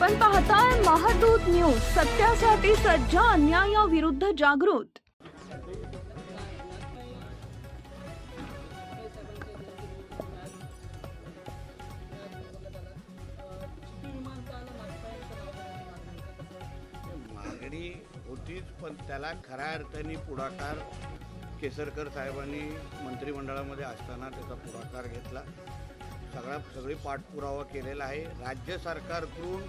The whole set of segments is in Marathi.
आपण पाहताय महादूत न्यूज सत्यासाठी सज्ज अन्यायाविरुद्ध जागृत. मागणी होतीच पण त्याला खऱ्या अर्थाने पुढाकार केसरकर साहेबांनी मंत्रिमंडळामध्ये असताना त्याचा पुढाकार घेतला. सगळा सगळी पाठपुरावा केलेला आहे. राज्य सरकारकडून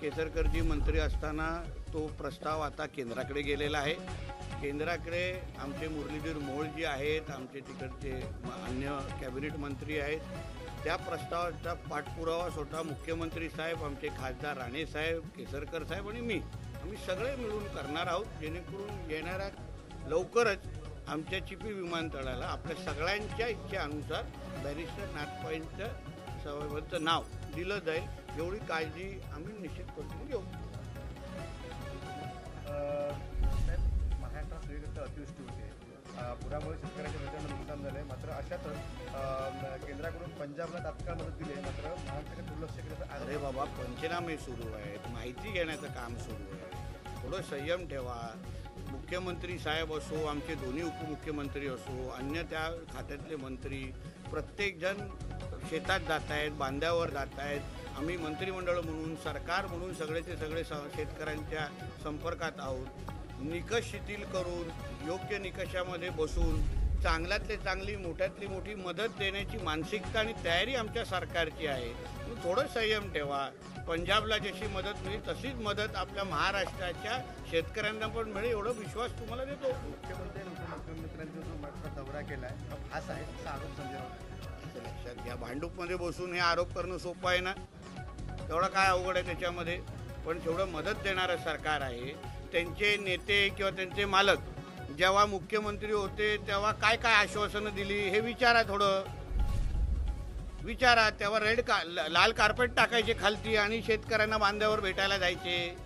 केसरकरजी मंत्री असताना तो प्रस्ताव आता केंद्राकडे गेलेला आहे. केंद्राकडे आमचे मुरलीधर मोहोळ जी आहेत आमचे तिकडचे अन्य कॅबिनेट मंत्री आहेत. त्या प्रस्तावाचा पाठपुरावा स्वतः मुख्यमंत्री साहेब आमचे खासदार राणे साहेब केसरकर साहेब आणि मी आम्ही सगळे मिळून करणार आहोत. जेणेकरून येणाऱ्या लवकरच आमच्या चिपी विमानतळाला आपल्या सगळ्यांच्या इच्छेनुसार बॅरिस्टर नाथपाईंचं साहेबांचं नाव दिलं जाईल. एवढी काळजी आम्ही निश्चितपणे घेऊ साहेब महाराष्ट्रात सगळीकडे अतिवृष्टी होते. पुरामुळे शेतकऱ्यांच्या प्रचंड नुकसान झालंय. मात्र अशातच केंद्राकडून पंजाबला तात्काळ मदत दिली आहे. मात्र महाराष्ट्राकडे दुर्लक्ष केलं अरे बाबा पंचनामे सुरू आहेत. माहिती घेण्याचं काम सुरू आहे. थोडं संयम ठेवा. मुख्यमंत्री साहेब असो आमचे दोन्ही उपमुख्यमंत्री असो अन्य त्या खात्यातले मंत्री प्रत्येकजण शेतात जात आहेत बांध्यावर जात आहेत. आम्ही मंत्रिमंडळ म्हणून सरकार म्हणून सगळेचे सगळे स शेतकऱ्यांच्या संपर्कात आहोत. निकष शिथिल करून योग्य निकषामध्ये बसून चांगल्यातली चांगली मोठ्यातली मोठी मदत देण्याची मानसिकता आणि तयारी आमच्या सरकारची आहे. तुम्ही थोडं संयम ठेवा. पंजाबला जशी मदत मिळेल तशीच मदत आपल्या महाराष्ट्राच्या शेतकऱ्यांना पण मिळेल एवढा विश्वास तुम्हाला देतो. मुख्यमंत्री मुख्यमंत्र्यांचा जो दौरा केला आहे हा साहेब आहे आरोप संजय राऊत लक्षात घ्या. भांडूपमध्ये बसून हे आरोप करणं सोपं आहे ना? तेवढं काय अवघड आहे त्याच्यामध्ये? पण तेवढं मदत देणारं सरकार आहे त्यांचे नेते किंवा त्यांचे मालक जेव्हा मुख्यमंत्री होते तेव्हा काय काय आश्वासनं दिली हे विचारा थोडं. विचारा तेव्हा रेड का ल- लाल कार्पेट टाकायचे खालती आणि शेतकऱ्यांना बांध्यावर भेटायला जायचे.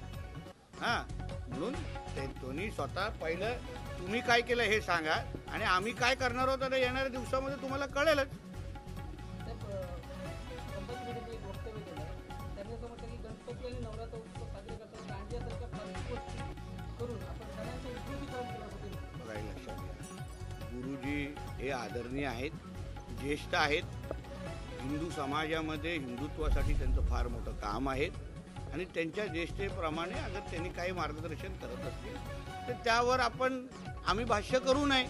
हां म्हणून ते दोन्ही स्वतः पहिलं तुम्ही काय केलं हे सांगा आणि आम्ही काय करणार आहोत आता येणाऱ्या दिवसामध्ये तुम्हाला कळेलच. हे आदरणीय आहेत ज्येष्ठ आहेत. हिंदू समाजामध्ये हिंदुत्वासाठी त्यांचं फार मोठं काम आहे. आणि त्यांच्या ज्येष्ठेप्रमाणे अगर त्यांनी काही मार्गदर्शन करत असतील तर त्यावर आपण आम्ही भाष्य करू नये.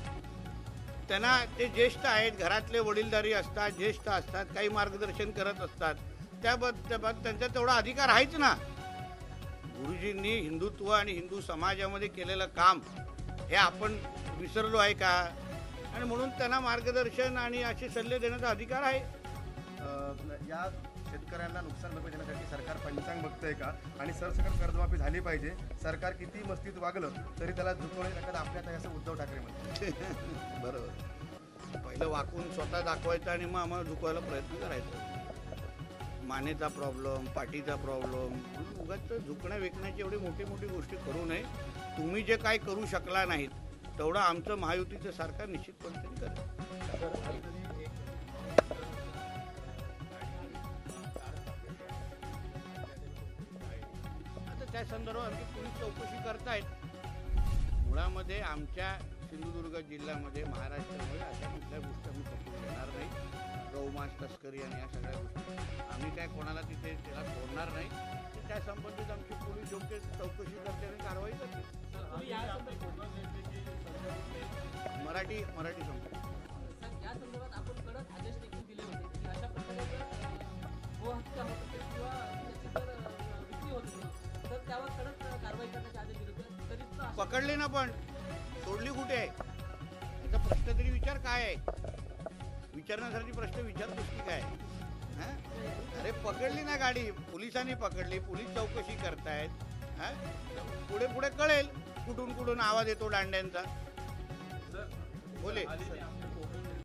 त्यांना ते ज्येष्ठ आहेत घरातले वडीलधारी असतात ज्येष्ठ असतात काही मार्गदर्शन करत असतात. त्याबद्दल त्यांचा तेवढा अधिकार आहेच ना. गुरुजींनी हिंदुत्व आणि हिंदू समाजामध्ये केलेलं काम हे आपण विसरलो आहे का? आणि म्हणून त्यांना मार्गदर्शन आणि असे सल्ले देण्याचा अधिकार आहे. या शेतकऱ्यांना नुकसान भरपाई देण्यासाठी सरकार पंचांग बघतंय का? आणि सरसकट कर्जमाफी झाली पाहिजे. सरकार किती मस्तीत वागलं तरी त्याला झुकवणे ताकद आपल्यात आहे असं उद्धव ठाकरे म्हणतात. बरोबर. पहिलं वाकून स्वतः दाखवायचं आणि मग आम्हाला झुकवायला प्रयत्न करायचा. मानेचा प्रॉब्लेम पाठीचा प्रॉब्लेम उगाच झुकण्या विकण्याची एवढी मोठी मोठी गोष्टी करू नये. तुम्ही जे काय करू शकला नाहीत तेवढं आमचं महायुतीचं सरकार निश्चितपणे करेल. आता त्या संदर्भात आमची पोलीस चौकशी करतायत? मुळामध्ये आमच्या सिंधुदुर्ग जिल्ह्यामध्ये महाराष्ट्रामध्ये अशा कुठल्या गोष्टी आम्ही पकडून घेणार नाही. गौमांस तस्करी आणि या सगळ्या गोष्टी. आम्ही काय कोणाला तिथे त्याला सोडणार नाही. तर त्या संबंधित आमची पोलीस योग्य चौकशी करते आणि कारवाई करते. मराठी मराठी सर, या संदर्भात आपण कडक आदेश देखील दिले होते. की अशा प्रकारे गोहत्या होत असेल किंवा त्याची जर अ, विक्री होत असेल तर त्यावर कडक कारवाई करण्याचे आदेश दिले होते. तरी सुद्धा अशा- पकडले ना पण. सोडली कुठे? आहे याचा प्रश्न तरी विचार काय आहे? विचारण्यासाठी प्रश्न विचारतोस की काय हा? अरे पकडली ना गाडी. पोलिसांनी पकडली. पोलीस चौकशी करतायत. हा? पुढे पुढे कळेल कुठून कुठून आवाज येतो दांड्यांचा बोले